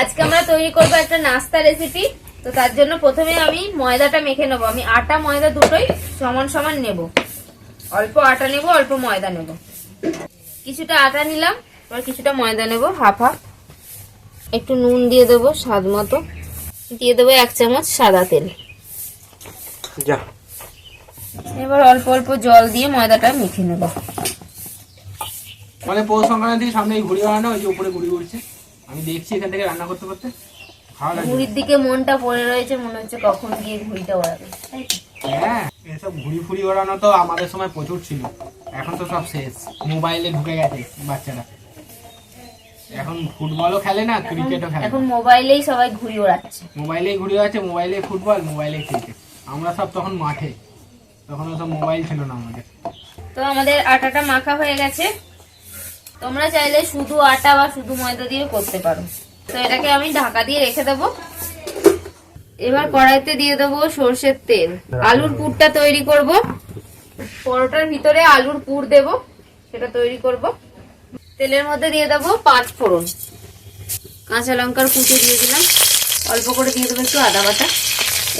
আজকে আমরা তৈরি করব একটা নাস্তা রেসিপি তো তার জন্য প্রথমে আমি ময়দাটা মেখে নেব। আমি আটা ময়দা দুটোই সমান সমান নেব। অল্প আটা নেব অল্প ময়দা নেব। কিছুটা আটা নিলাম এবার কিছুটা ময়দা নেব হাফ হাফ। একটু নুন দিয়ে দেবো স্বাদ মতো। দিয়ে দেবো এক চামচ সাদা তেল। যা। এবার অল্প অল্প জল দিয়ে ময়দাটা মেখে নেব। মানে পৌষ সংক্রান্তির সামনে ঘুড়ি ওই যে উপরে ঘুড়ি উড়ছে। আমি দেখছি এখান থেকে রান্না করতে করতে। ঘুড়ির দিকে মনটা পড়ে রয়েছে মনে হচ্ছে কখন গিয়ে ঘুড়িটা ওড়াবে। হ্যাঁ এসব ঘুড়ি ফুড়ি ওড়ানো তো আমাদের সময় প্রচুর ছিল। এখন তো সব শেষ। মোবাইলে ঢুকে গেছে বাচ্চারা। এখন ফুটবলও খেলে না ক্রিকেটও খেলে এখন মোবাইলেই সবাই ঘুড়ি ওড়াচ্ছে। মোবাইলেই ঘুড়ি আছে মোবাইলে ফুটবল মোবাইলে ক্রিকেট। আমরা সব তখন মাঠে। তখন সব মোবাইল ছিল না আমাদের। তো আমাদের আটাটা মাখা হয়ে গেছে। তোমরা চাইলে শুধু আটা বা শুধু ময়দা দিয়ে করতে পারো। তো এটাকে আমি ঢাকা দিয়ে রেখে দেবো। এবার কড়াইতে দিয়ে দেবো সর্ষের তেল। আলুর পুরটা তৈরি করব। পরোটার ভিতরে আলুর পুর দেব। সেটা তৈরি করব। তেলের মধ্যে দিয়ে দেবো পাঁচ ফোড়ন। কাঁচা লঙ্কার কুচি দিয়ে দিলাম। অল্প করে দিয়ে দেবো একটু আদা বাটা।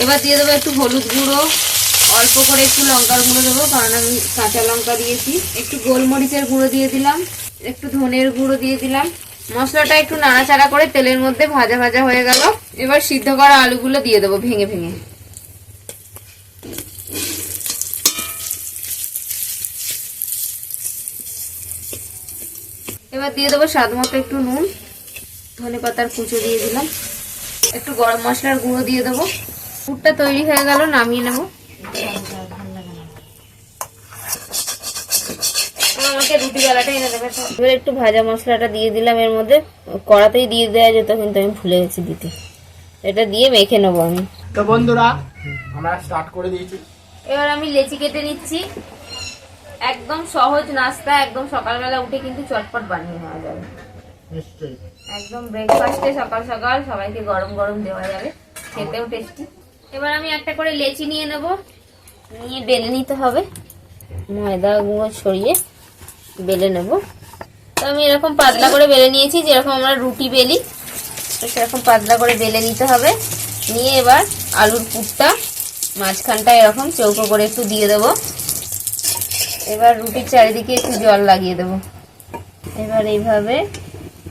এবার দিয়ে দেবো একটু হলুদ গুঁড়ো। অল্প করে একটু লঙ্কার গুঁড়ো দেবো। কারণ আমি কাঁচা লঙ্কা দিয়েছি। একটু গোলমরিচের গুঁড়ো দিয়ে দিলাম। একটু ধনের গুঁড়ো দিয়ে দিলাম। মশলাটা একটু নাড়াচাড়া করে তেলের মধ্যে ভাজা ভাজা হয়ে গেল। এবার সিদ্ধ করা আলুগুলো দিয়ে দেবো ভেঙে ভেঙে। এবার দিয়ে দেবো স্বাদ মতো একটু নুন। ধনে পাতার কুচো দিয়ে দিলাম। একটু গরম মশলার গুঁড়ো দিয়ে দেবো। পুরটা তৈরি হয়ে গেল, নামিয়ে নেব। আমাকে রুটি বেলাটা এনে দেবে এবার একটু ভাজা মশলাটা দিয়ে দিলাম এর মধ্যে কড়াতেই দিয়ে দেওয়া যেত কিন্তু আমি ভুলে গেছি দিতে। এটা দিয়ে মেখে নেব আমি। তো বন্ধুরা আমরা স্টার্ট করে দিয়েছি। এবার আমি লেচি কেটে নিচ্ছি। একদম সহজ নাস্তা একদম সকালবেলা উঠে কিন্তু চটপট বানিয়ে নেওয়া যাবে। নিশ্চয়ই। একদম ব্রেকফাস্টে সকাল সকাল সবাইকে গরম গরম দেওয়া যাবে। খেতেও টেস্টি এবার আমি একটা করে লেচি নিয়ে নেব। নিয়ে বেলে নিতে হবে। ময়দা গুঁড়ো ছড়িয়ে বেলে নেব। তো আমি এরকম পাতলা করে বেলে নিয়েছি, যেরকম আমরা রুটি বেলি, তো সেরকম পাতলা করে বেলে নিতে হবে। নিয়ে এবার আলুর পুরটা মাঝখানটা এরকম চৌকো করে একটু দিয়ে দেবো। এবার রুটির চারিদিকে একটু জল লাগিয়ে দেবো। এবার এইভাবে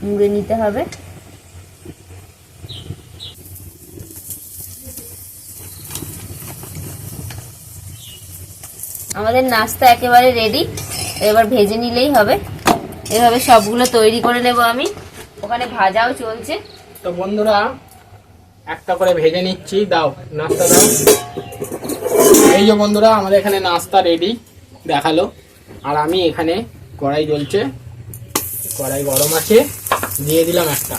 মুড়ে নিতে হবে। আমাদের নাস্তা একেবারে রেডি এবার ভেজে নিলেই হবে। এভাবে সবগুলো তৈরি করে নেব আমি। ওখানে ভাজাও চলছে। তো বন্ধুরা, একটা করে ভেজে নিচ্ছি। দাও, নাস্তা দাও। এই যে বন্ধুরা, আমাদের এখানে নাস্তা রেডি দেখাল। আর আমি এখানে কড়াই জ্বলছে। কড়াই গরম আছে। দিয়ে দিলাম একটা।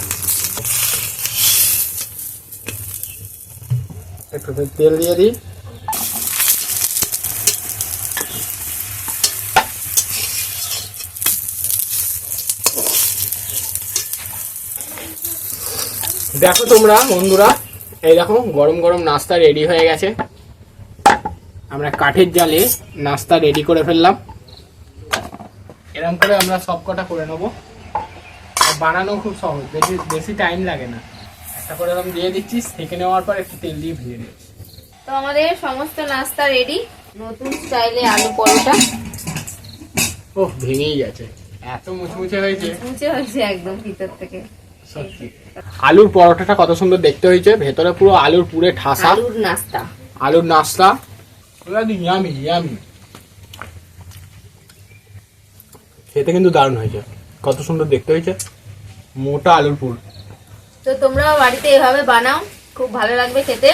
একটু তেল দিয়ে দিই। দেখো তোমরা বন্ধুরা এই দেখো গরম গরম নাস্তা রেডি হয়ে গেছে। আমরা কাঠের জালে নাস্তা রেডি করে ফেললাম। এরকম করে আমরা সব কটা করে নেব। আর বানানো খুব সহজ বেশি বেশি টাইম লাগে না। একটা করে এরকম দিয়ে দিচ্ছি সেঁকে নেওয়ার পর একটু তেল দিয়ে ভেজে দিচ্ছি তো আমাদের সমস্ত নাস্তা রেডি নতুন স্টাইলে আলু পরোটা। ও ভেঙেই গেছে এত মুচমুচে হয়েছে। মুছে হয়েছে একদম ভিতর থেকে। আলুর পরোটাটা কত সুন্দর দেখতে হয়েছে? ভেতরে পুরো আলুর পুরে ঠাসা। আলুর নাস্তা। আলুর নাস্তা। ইয়ামি ইয়ামি খেতে কিন্তু দারুণ হয়েছে। কত সুন্দর দেখতে হয়েছে। মোটা আলুর পুর। তো তোমরা বাড়িতে এভাবে বানাও। খুব ভালো লাগবে খেতে।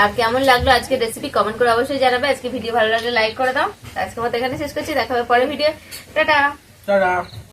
আর কেমন লাগল আজকে রেসিপি কমেন্ট করে অবশ্যই জানাবে। আজকে ভিডিও ভালো লাগলে লাইক করে দাও। আজকে মতো এখানে শেষ করছি। দেখা হবে পরে ভিডিও টাটা। টাটা।